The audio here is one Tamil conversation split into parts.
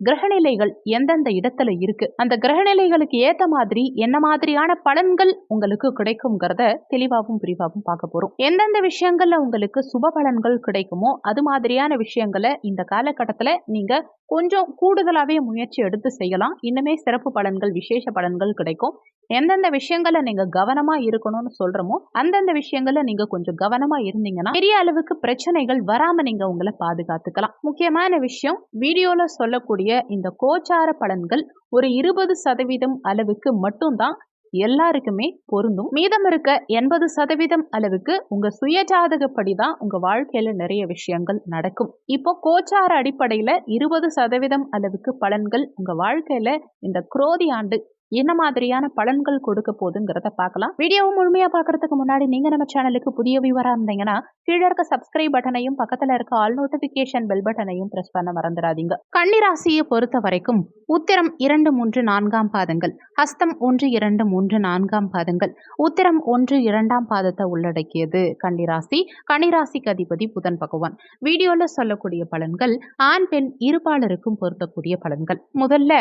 கிரகநிலைகள் எந்தெந்த இடத்துல இருக்கு? அந்த கிரகநிலைகளுக்கு ஏத்த மாதிரி என்ன மாதிரியான பலன்கள் உங்களுக்கு கிடைக்குங்கிறத தெளிவாகவும் விரிவாகவும் பார்க்க போறோம். எந்தெந்த விஷயங்கள்ல உங்களுக்கு சுப பலன்கள் கிடைக்குமோ அது மாதிரியான விஷயங்களை இந்த காலகட்டத்துல நீங்க கொஞ்சம் கூடுதலாகவே முயற்சி எடுத்து செய்யலாம். இன்னுமே சிறப்பு பலன்கள் விசேஷ பலன்கள் கிடைக்கும். எந்தெந்த விஷயங்களை நீங்க கவனமா இருக்கணும்னு சொல்றோமோ அந்தந்த விஷயங்களை நீங்க கொஞ்சம் கவனமா இருந்தீங்கன்னா பெரிய அளவுக்கு பிரச்சனைகள் வராம நீங்க உங்களை பாதுகாத்துக்கலாம். முக்கியமான விஷயம் வீடியோல சொல்லக்கூடிய இந்த கோச்சார பலன்கள் ஒரு இருபது சதவீதம் அளவுக்கு மட்டும்தான் எல்லாருக்குமே பொருந்தும். மீதம் இருக்க எண்பது சதவீதம் அளவுக்கு உங்க சுயஜாதகப்படி தான் உங்க வாழ்க்கையில நிறைய விஷயங்கள் நடக்கும். இப்போ கோச்சார அடிப்படையில இருபது சதவீதம் அளவுக்கு பலன்கள் உங்க வாழ்க்கையில இந்த குரோதி ஆண்டு என்ன மாதிரியான பலன்கள் கொடுக்க போகுதுங்கிறத பார்க்கலாம். வீடியோவை முழுமையா பாக்குறதுக்கு முன்னாடி நீங்க நம்ம சேனலுக்கு புதிய வியூவரா இருந்தீங்கன்னா கீழே இருக்க சப்ஸ்கிரைப் பட்டனையும் பக்கத்துல இருக்க ஆல் நோட்டிபிகேஷன் பெல் பட்டனையும் பிரஸ் பண்ண மறந்துடாதீங்க. கன்னிராசியை பொறுத்த வரைக்கும் உத்திரம் இரண்டு மூன்று நான்காம் பாதங்கள் ஹஸ்தம் ஒன்று இரண்டு மூன்று நான்காம் பாதங்கள் உத்திரம் ஒன்று இரண்டாம் பாதத்தை உள்ளடக்கியது கன்னிராசி. கன்னிராசிக்கு அதிபதி புதன் பகவான். வீடியோல சொல்லக்கூடிய பலன்கள் ஆண் பெண் இருபாலருக்கும் பொருத்தக்கூடிய பலன்கள். முதல்ல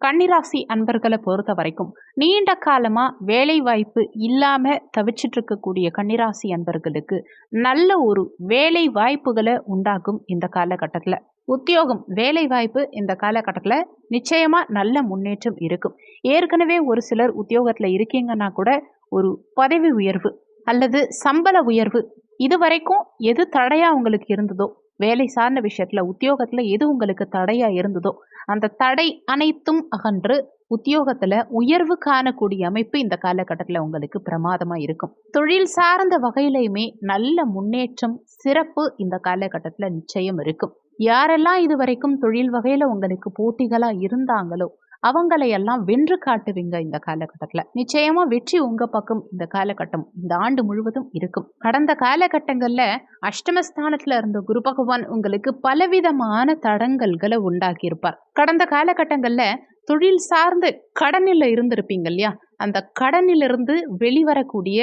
கன்னிராசி அன்பர்களை பொறுத்த வரைக்கும் நீண்ட காலமாக வேலை வாய்ப்பு இல்லாமல் தவிச்சிட்டு இருக்கக்கூடிய கன்னிராசி அன்பர்களுக்கு நல்ல ஒரு வேலை வாய்ப்புகளை உண்டாக்கும் இந்த காலகட்டத்தில். உத்தியோகம் வேலை வாய்ப்பு இந்த காலகட்டத்தில் நிச்சயமாக நல்ல முன்னேற்றம் இருக்கும். ஏற்கனவே ஒரு சிலர் உத்தியோகத்தில் இருக்கீங்கன்னா கூட ஒரு பதவி உயர்வு அல்லது சம்பள உயர்வு இது வரைக்கும் எது தடையாக உங்களுக்கு இருந்ததோ வேலை சார்ந்த விஷயத்துல உத்தியோகத்துல எது உங்களுக்கு தடையா இருந்ததோ அந்த தடை அனைத்தும் அகன்று உத்தியோகத்துல உயர்வு காணக்கூடிய அமைப்பு இந்த காலகட்டத்தில் உங்களுக்கு பிரமாதமா இருக்கும். தொழில் சார்ந்த வகையிலையுமே நல்ல முன்னேற்றம் சிறப்பு இந்த காலகட்டத்தில் நிச்சயம் இருக்கும். யாரெல்லாம் இது வரைக்கும் தொழில் வகையில உங்களுக்கு போட்டிகளா இருந்தாங்களோ அவங்களையெல்லாம் வென்று காட்டுவீங்க இந்த காலகட்டத்தில். நிச்சயமா வெற்றி உங்க பக்கம் இந்த காலகட்டம் இந்த ஆண்டு முழுவதும் இருக்கும். கடந்த காலகட்டங்கள்ல அஷ்டமஸ்தானத்துல இருந்த குரு பகவான் உங்களுக்கு பலவிதமான தடங்கல்களை உண்டாக்கி இருப்பார் கடந்த காலகட்டங்கள்ல தொழில் சார்ந்து கடனில் இருந்திருப்பீங்க இல்லையா? அந்த கடனிலிருந்து வெளிவரக்கூடிய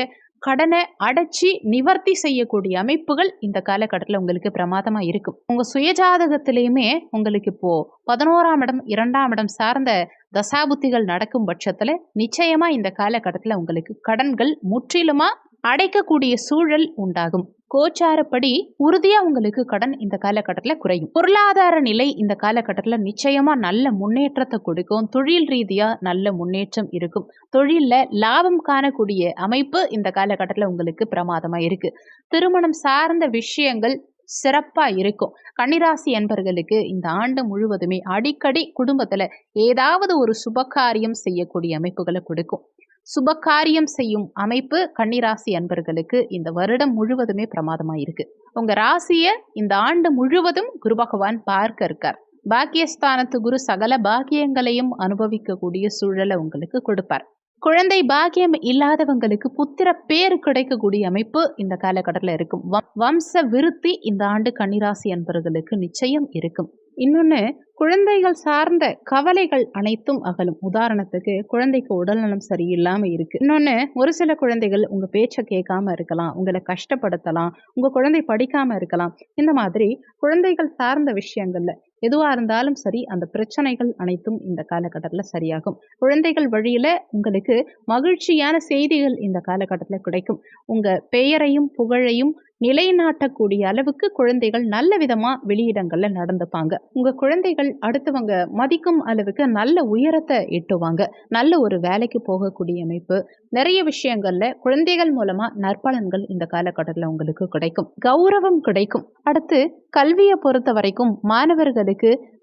கடனை அடைச்சி நிவர்த்தி செய்யக்கூடிய அமைப்புகள் இந்த காலகட்டத்தில் உங்களுக்கு பிரமாதமா இருக்கும். உங்க சுயஜாதகத்திலையுமே உங்களுக்கு இப்போ பதினோராம் இடம் இரண்டாம் இடம் சார்ந்த தசாபுத்திகள் நடக்கும் பட்சத்துல நிச்சயமா இந்த காலகட்டத்தில் உங்களுக்கு கடன்கள் முற்றிலுமா அடைக்கக்கூடிய சூழல் உண்டாகும். கோச்சாரப்படி உறுதியா உங்களுக்கு கடன் இந்த காலகட்டத்தில் குறையும். பொருளாதார நிலை இந்த காலகட்டத்தில் நிச்சயமா நல்ல முன்னேற்றத்தை கொடுக்கும். தொழில் ரீதியா நல்ல முன்னேற்றம் இருக்கும். தொழில்ல லாபம் காணக்கூடிய அமைப்பு இந்த காலகட்டத்தில் உங்களுக்கு பிரமாதமா இருக்கு. திருமணம் சார்ந்த விஷயங்கள் சிறப்பா இருக்கும். கன்னிராசி என்பர்களுக்கு இந்த ஆண்டு முழுவதுமே அடிக்கடி குடும்பத்துல ஏதாவது ஒரு சுபகாரியம் செய்யக்கூடிய அமைப்புகளை கொடுக்கும். சுபகாரியம் செய்யும் அமைப்பு கன்னிராசி அன்பர்களுக்கு இந்த வருடம் முழுவதுமே பிரமாதமாக இருக்கு. உங்க ராசியை இந்த ஆண்டு முழுவதும் குரு பகவான் பார்க்க இருக்கார். பாக்கியஸ்தானத்து குரு சகல பாக்கியங்களையும் அனுபவிக்கக்கூடிய சூழலை உங்களுக்கு கொடுப்பார். குழந்தை பாக்கியம் இல்லாதவங்களுக்கு புத்திர பேர் கிடைக்கக்கூடிய அமைப்பு இந்த காலகட்டத்தில் இருக்கும். வம்ச விருத்தி இந்த ஆண்டு கன்னிராசி அன்பர்களுக்கு நிச்சயம் இருக்கும். இன்னொன்று குழந்தைகள் சார்ந்த கவலைகள் அனைத்தும் அகலும். உதாரணத்துக்கு குழந்தைக்கு உடல்நலம் சரியில்லாமல் இருக்குது இன்னொன்று ஒரு சில குழந்தைகள் உங்கள் பேச்சை கேட்காம இருக்கலாம் உங்களை கஷ்டப்படுத்தலாம் உங்கள் குழந்தை படிக்காமல் இருக்கலாம். இந்த மாதிரி குழந்தைகள் சார்ந்த விஷயங்களில் எதுவாக இருந்தாலும் சரி அந்த பிரச்சனைகள் அனைத்தும் இந்த காலகட்டத்தில் சரியாகும். குழந்தைகள் வழியில் உங்களுக்கு மகிழ்ச்சியான செய்திகள் இந்த காலகட்டத்தில் கிடைக்கும். உங்கள் பெயரையும் புகழையும் நிலைநாட்டக்கூடிய அளவுக்கு குழந்தைகள் நல்ல விதமாக வெளியிடங்களில் நடந்துப்பாங்க. உங்கள் குழந்தைகள் அடுத்தவங்க மதிக்கும் அளவுக்கு நல்ல உயரத்தை எட்டுவாங்க. நல்ல ஒரு வேலைக்கு போகக்கூடிய அமைப்பு. நிறைய விஷயங்கள்ல குழந்தைகள் மூலமாக நற்பலன்கள் இந்த காலகட்டத்தில் உங்களுக்கு கிடைக்கும். கௌரவம் கிடைக்கும். அடுத்து கல்வியை பொறுத்த வரைக்கும் மாணவர்களுக்கு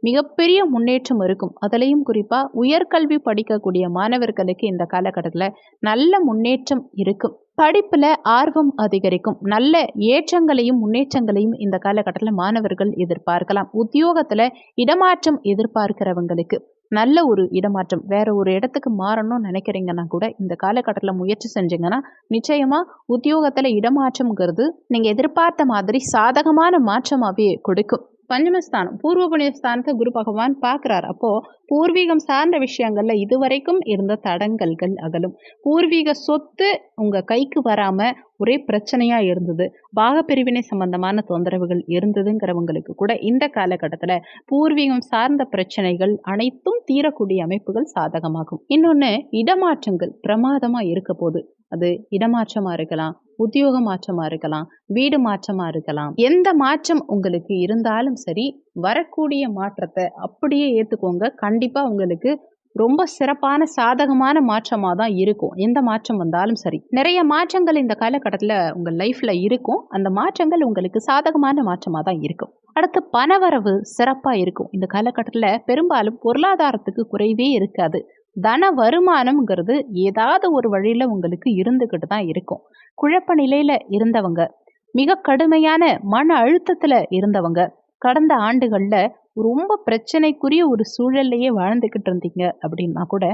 மிகப்பெரிய முன்னேற்றம் இருக்கும். அதுலேயும் குறிப்பாக உயர்கல்வி படிக்கக்கூடிய மாணவர்களுக்கு இந்த காலகட்டத்தில் நல்ல முன்னேற்றம் இருக்கும். படிப்பில் ஆர்வம் அதிகரிக்கும். நல்ல ஏற்றங்களையும் முன்னேற்றங்களையும் இந்த காலகட்டத்தில் மாணவர்கள் எதிர்பார்க்கலாம். உத்தியோகத்தில் இடமாற்றம் எதிர்பார்க்கிறவங்களுக்கு நல்ல ஒரு இடமாற்றம் வேற ஒரு இடத்துக்கு மாறணும்னு நினைக்கிறீங்கன்னா கூட இந்த காலகட்டத்தில் முயற்சி செஞ்சீங்கன்னா நிச்சயமாக உத்தியோகத்தில் இடமாற்றம்ங்கிறது நீங்கள் எதிர்பார்த்த மாதிரி சாதகமான மாற்றமாகவே கொடுக்கும். பஞ்சமஸ்தானம் பூர்வ புண்ணிய ஸ்தானத்தை குரு பகவான் பார்க்குறார். அப்போ பூர்வீகம் சார்ந்த விஷயங்கள்ல இதுவரைக்கும் இருந்த தடங்கல்கள் அகலும். பூர்வீக சொத்து உங்க கைக்கு வராம ஒரே பிரச்சனையா இருந்தது. பாகப்பிரிவினை சம்பந்தமான தொந்தரவுகள் இருந்ததுங்கிறவங்களுக்கு கூட இந்த காலகட்டத்தில் பூர்வீகம் சார்ந்த பிரச்சனைகள் அனைத்தும் தீரக்கூடிய அமைப்புகள் சாதகமாகும். இன்னொன்று இடமாற்றங்கள் பிரமாதமாக இருக்க போது அது இடமாற்றமாக இருக்கலாம் உத்தியோக மாற்றமாக இருக்கலாம் வீடு மாற்றமாக இருக்கலாம். எந்த மாற்றம் உங்களுக்கு இருந்தாலும் சரி வரக்கூடிய மாற்றத்தை அப்படியே ஏற்றுக்கோங்க கண்டிப்பாக உங்களுக்கு ரொம்ப சிறப்பான சாதகமான மாற்றமாக தான் இருக்கும். எந்த மாற்றம் வந்தாலும் சரி. நிறைய மாற்றங்கள் இந்த காலகட்டத்தில் உங்கள் லைஃப்பில் இருக்கும். அந்த மாற்றங்கள் உங்களுக்கு சாதகமான மாற்றமாக தான் இருக்கும். அடுத்து பணவரவு சிறப்பாக இருக்கும். இந்த காலகட்டத்தில் பெரும்பாலும் பொருளாதாரத்துக்கு குறைவே இருக்காது. தன வருமானம்ங்கிறது ஏதாவது ஒரு வழியில் உங்களுக்கு இருந்துக்கிட்டு தான் இருக்கும். குழப்ப நிலையில் இருந்தவங்க மிக கடுமையான மன அழுத்தத்தில் இருந்தவங்க கடந்த ஆண்டுகளில் ரொம்ப பிரச்சனைக்குரிய ஒரு சூழல்லையே வாழ்ந்துக்கிட்டு இருந்தீங்க அப்படின்னா கூட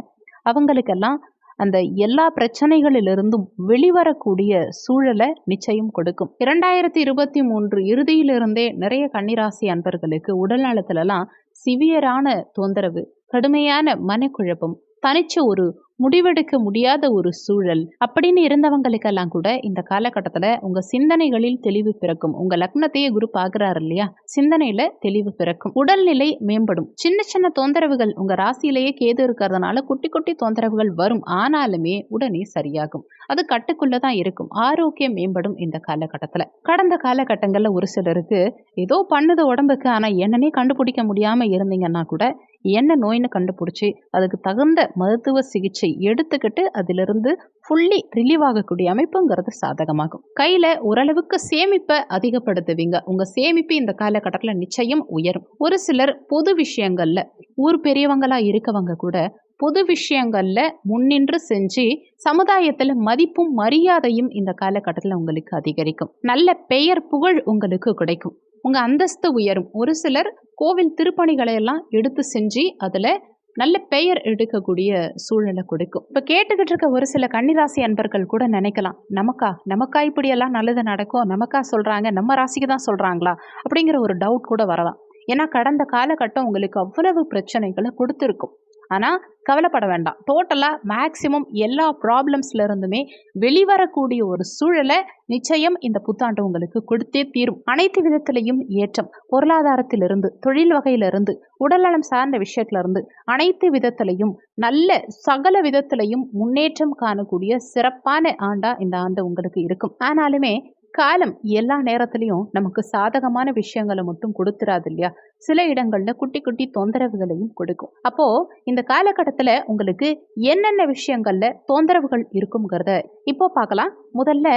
அவங்களுக்கெல்லாம் அந்த எல்லா பிரச்சனைகளிலிருந்தும் வெளிவரக்கூடிய சூழலை நிச்சயம் கொடுக்கும். இரண்டாயிரத்தி இருபத்தி மூன்று இறுதியிலிருந்தே நிறைய கன்னிராசி அன்பர்களுக்கு உடல்நலத்திலலாம் சிவியரான தொந்தரவு கடுமையான மனக்குழப்பம் தனிச்ச ஒரு முடிவெடுக்க முடியாத ஒரு சூழல் அப்படின்னு இருந்தவங்களுக்கெல்லாம் கூட இந்த காலகட்டத்தில் உங்கள் சிந்தனைகளில் தெளிவு பிறக்கும். உங்கள் லக்னத்தையே குரு பார்க்குறாரு இல்லையா? சிந்தனையில் தெளிவு பிறக்கும். உடல்நிலை மேம்படும். சின்ன சின்ன தொந்தரவுகள் உங்கள் ராசியிலேயே கேது இருக்கிறதுனால குட்டி குட்டி தொந்தரவுகள் வரும். ஆனாலுமே உடனே சரியாகும். அது கட்டுக்குள்ளே தான் இருக்கும். ஆரோக்கியம் மேம்படும் இந்த காலகட்டத்தில். கடந்த காலகட்டங்களில் ஒரு சிலருக்கு ஏதோ பண்ணுது உடம்புக்கு ஆனால் என்னன்னே கண்டுபிடிக்க முடியாமல் இருந்தீங்கன்னா கூட என்ன நோய்னு கண்டுபிடிச்சி அதுக்கு தகுந்த மருத்துவ சிகிச்சை எடுத்துக்கிட்டு அதிலிருந்து ஃபுல்லி ரிலீவ் ஆகக்கூடிய அமைப்புங்கிறது சாதகமாகும். கையில் ஓரளவுக்கு சேமிப்பை அதிகப்படுத்துவீங்க. உங்கள் சேமிப்பு இந்த காலகட்டத்தில் நிச்சயம் உயரும். ஒரு சிலர் பொது விஷயங்களில் ஊர் பெரியவங்களா இருக்கவங்க கூட பொது விஷயங்களில் முன்னின்று செஞ்சு சமுதாயத்தில் மதிப்பும் மரியாதையும் இந்த காலகட்டத்தில் உங்களுக்கு அதிகரிக்கும். நல்ல பெயர் புகழ் உங்களுக்கு கிடைக்கும். உங்கள் அந்தஸ்து உயரும். ஒரு சிலர் கோவில் திருப்பணிகளை எல்லாம் எடுத்து செஞ்சு அதில் நல்ல பெயர் எடுக்கக்கூடிய சூழ்நிலை கொடுக்கும். இப்போ கேட்டுக்கிட்டு இருக்க ஒரு சில கன்னிராசி அன்பர்கள் கூட நினைக்கலாம் நமக்கா? நமக்கா இப்படியெல்லாம் நல்லது நடக்கும்? நமக்கா சொல்கிறாங்க நம்ம ராசிக்கு தான் சொல்கிறாங்களா அப்படிங்கிற ஒரு டவுட் கூட வரலாம். ஏன்னா கடந்த காலகட்டம் உங்களுக்கு அவ்வளவு பிரச்சனைகளை கொடுத்துருக்கும். ஆனால் கவலைப்பட வேண்டாம். டோட்டலாக மேக்சிமம் எல்லா ப்ராப்ளம்ஸ்ல இருந்துமே வெளிவரக்கூடிய ஒரு சூழலை நிச்சயம் இந்த புத்தாண்டு உங்களுக்கு கொடுத்தே தீரும். அனைத்து விதத்திலையும் ஏற்றம். பொருளாதாரத்திலிருந்து தொழில் வகையிலிருந்து உடல்நலம் சார்ந்த விஷயத்திலிருந்து அனைத்து விதத்திலையும் நல்ல சகல விதத்திலையும் முன்னேற்றம் காணக்கூடிய சிறப்பான ஆண்டா இந்த ஆண்டு உங்களுக்கு இருக்கும். ஆனாலுமே காலம் எல்லா நேரத்துலையும் நமக்கு சாதகமான விஷயங்களை மட்டும் கொடுத்துறாது இல்லையா? சில இடங்கள்ல குட்டி குட்டி தொந்தரவுகளையும் கொடுக்கும். அப்போ இந்த காலகட்டத்தில் உங்களுக்கு என்னென்ன விஷயங்கள்ல தொந்தரவுகள் இருக்குங்கிறத இப்போ பார்க்கலாம். முதல்ல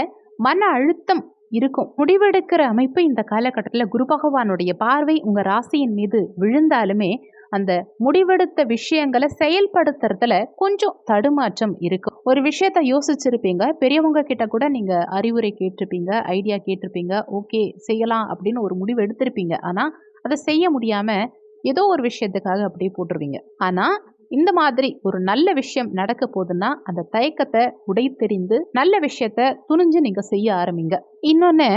மன அழுத்தம் இருக்கும். முடிவெடுக்கிற அமைப்பு இந்த காலகட்டத்தில் குரு பகவானுடைய பார்வை உங்கள் ராசியின் மீது விழுந்தாலுமே அந்த முடிவெடுத்த விஷயங்களை செயல்படுத்துறதுல கொஞ்சம் தடுமாற்றம் இருக்கும். ஒரு விஷயத்த யோசிச்சிருப்பீங்க பெரியவங்க கிட்ட கூட நீங்க அறிவுரை கேட்டிருப்பீங்க ஐடியா கேட்டிருப்பீங்க ஓகே செய்யலாம் அப்படின்னு ஒரு முடிவு எடுத்திருப்பீங்க. ஆனா அதை செய்ய முடியாம ஏதோ ஒரு விஷயத்துக்காக அப்படியே போட்டுருவீங்க. ஆனா இந்த மாதிரி ஒரு நல்ல விஷயம் நடக்க போதுன்னா அந்த தயக்கத்தை உடை தெரிந்து நல்ல விஷயத்த துணிஞ்சு நீங்க செய்ய ஆரம்பிங்க. இன்னொன்று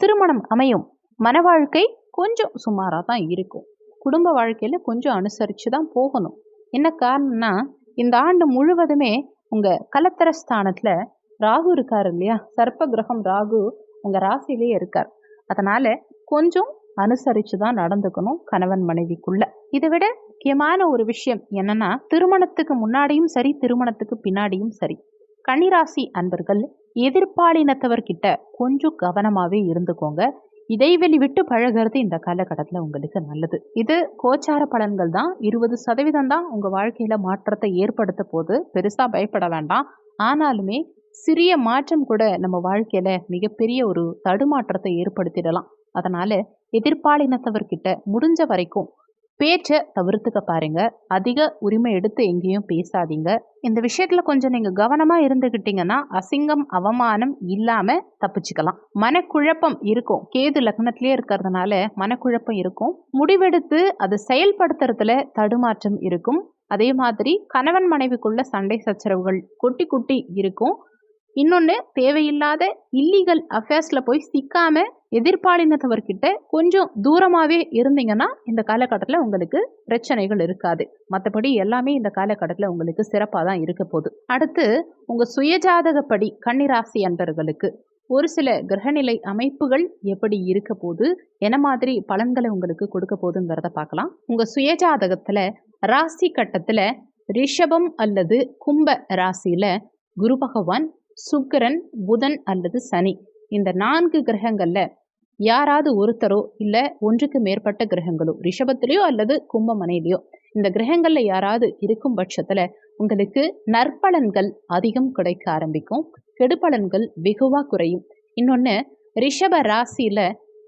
திருமணம் அமையும். மன வாழ்க்கை கொஞ்சம் சுமாராக தான் இருக்கும். குடும்ப வாழ்க்கையில் கொஞ்சம் அனுசரித்து தான் போகணும். என்ன காரணம்னா இந்த ஆண்டு முழுவதுமே உங்கள் கலத்தர ஸ்தானத்தில் ராகு இருக்கார் இல்லையா? சர்ப்ப கிரகம் ராகு உங்கள் ராசிலேயே இருக்கார். அதனால் கொஞ்சம் அனுசரித்து தான் நடந்துக்கணும் கணவன் மனைவிக்குள்ள. இதை விட முக்கியமான ஒரு விஷயம் என்னன்னா திருமணத்துக்கு முன்னாடியும் சரி திருமணத்துக்கு பின்னாடியும் சரி. கன்னிராசி அன்பர்கள் எதிர்ப்பாளினத்தவர்கிட்ட கொஞ்சம் கவனமாகவே இருந்துக்கோங்க. இடைவெளி விட்டு பழகிறது இந்த காலகட்டத்தில் உங்களுக்கு நல்லது. இது கோச்சார பலன்கள் தான். இருபது சதவீதம் தான் உங்கள் வாழ்க்கையில் மாற்றத்தை ஏற்படுத்த போது பெருசாக பயப்பட வேண்டாம். ஆனாலுமே சிறிய மாற்றம் கூட நம்ம வாழ்க்கையில் மிகப்பெரிய ஒரு தடுமாற்றத்தை ஏற்படுத்திடலாம். அதனால் எதிர்பாலினத்தவர்கிட்ட முடிஞ்ச வரைக்கும் பேச்சை தவிர்த்துக்க பாருங்க. அதிக உரிமை எடுத்து எங்கேயும் பேசாதீங்க. இந்த விஷயத்துல கொஞ்சம் நீங்க கவனமா இருந்துகிட்டீங்கன்னா அசிங்கம் அவமானம் இல்லாம தப்பிச்சுக்கலாம். மனக்குழப்பம் இருக்கும். கேது லக்னத்திலே இருக்கிறதுனால மனக்குழப்பம் இருக்கும். முடிவெடுத்து அதை செயல்படுத்துறதுல தடுமாற்றம் இருக்கும். அதே மாதிரி கணவன் மனைவிக்குள்ள சண்டை சச்சரவுகள் குட்டி குட்டி இருக்கும். இன்னொன்று தேவையில்லாத இல்லீகல் அஃபேர்ஸில் போய் சிக்காமல் எதிர்பாலினத்தவர்கிட்ட கொஞ்சம் தூரமாகவே இருந்தீங்கன்னா இந்த காலகட்டத்தில் உங்களுக்கு பிரச்சனைகள் இருக்காது. மற்றபடி எல்லாமே இந்த காலகட்டத்தில் உங்களுக்கு சிறப்பாக தான் இருக்க போகுது. அடுத்து உங்கள் சுயஜாதகப்படி கன்னிராசி அன்பர்களுக்கு ஒரு சில கிரகநிலை அமைப்புகள் எப்படி இருக்க போது என்ன மாதிரி பலன்களை உங்களுக்கு கொடுக்க போகுதுங்கிறத பார்க்கலாம். உங்கள் சுயஜாதகத்தில் ராசி கட்டத்தில் ரிஷபம் அல்லது கும்ப ராசியில் குரு பகவான் சுக்கிரன் புதன் அல்லது சனி. இந்த நான்கு கிரகங்களில் யாராவது ஒருத்தரோ இல்லை ஒன்றுக்கு மேற்பட்ட கிரகங்களோ ரிஷபத்திலேயோ அல்லது கும்பமனையிலையோ இந்த கிரகங்களில் யாராவது இருக்கும் பட்சத்தில் உங்களுக்கு நற்பலன்கள் அதிகம் கிடைக்க ஆரம்பிக்கும். கெடுபலன்கள் வெகுவாக குறையும். இன்னொன்று ரிஷப ராசியில்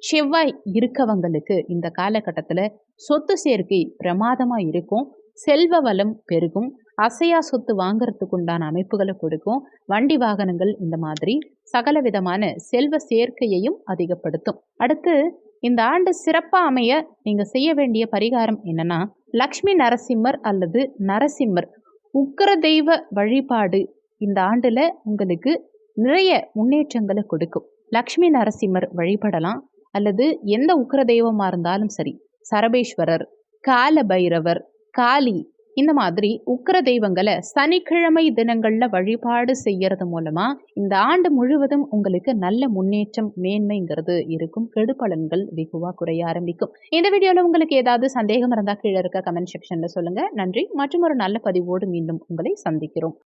செவ்வாய் இருக்கவங்களுக்கு இந்த காலகட்டத்தில் சொத்து சேர்க்கை பிரமாதமாக இருக்கும். செல்வ வளம் பெருகும். அசையா சொத்து வாங்கறதுக்கு உண்டான அமைப்புகளை கொடுக்கும். வண்டி வாகனங்கள் இந்த மாதிரி சகல விதமான செல்வ சேர்க்கையையும் அதிகப்படுத்தும். அடுத்து இந்த ஆண்டு சிறப்பாக அமைய நீங்கள் செய்ய வேண்டிய பரிகாரம் என்னன்னா லக்ஷ்மி நரசிம்மர் அல்லது நரசிம்மர். உக்கர தெய்வ வழிபாடு இந்த ஆண்டில் உங்களுக்கு நிறைய முன்னேற்றங்களை கொடுக்கும். லக்ஷ்மி நரசிம்மர் வழிபடலாம். அல்லது எந்த உக்கர தெய்வமாக இருந்தாலும் சரி சரபேஸ்வரர் கால பைரவர் காளி இந்த மாதிரி உக்கர தெய்வங்களை சனிக்கிழமை தினங்கள்ல வழிபாடு செய்யறது மூலமா இந்த ஆண்டு முழுவதும் உங்களுக்கு நல்ல முன்னேற்றம் மேன்மைங்கிறது இருக்கும். கெடுபலன்கள் வெகுவா குறைய ஆரம்பிக்கும். இந்த வீடியோவில் உங்களுக்கு ஏதாவது சந்தேகம் இருந்தால் கீழே இருக்க கமெண்ட் செக்ஷன்ல சொல்லுங்க. நன்றி. மற்றும் ஒரு நல்ல பதிவோடு மீண்டும் உங்களை சந்திக்கிறோம்.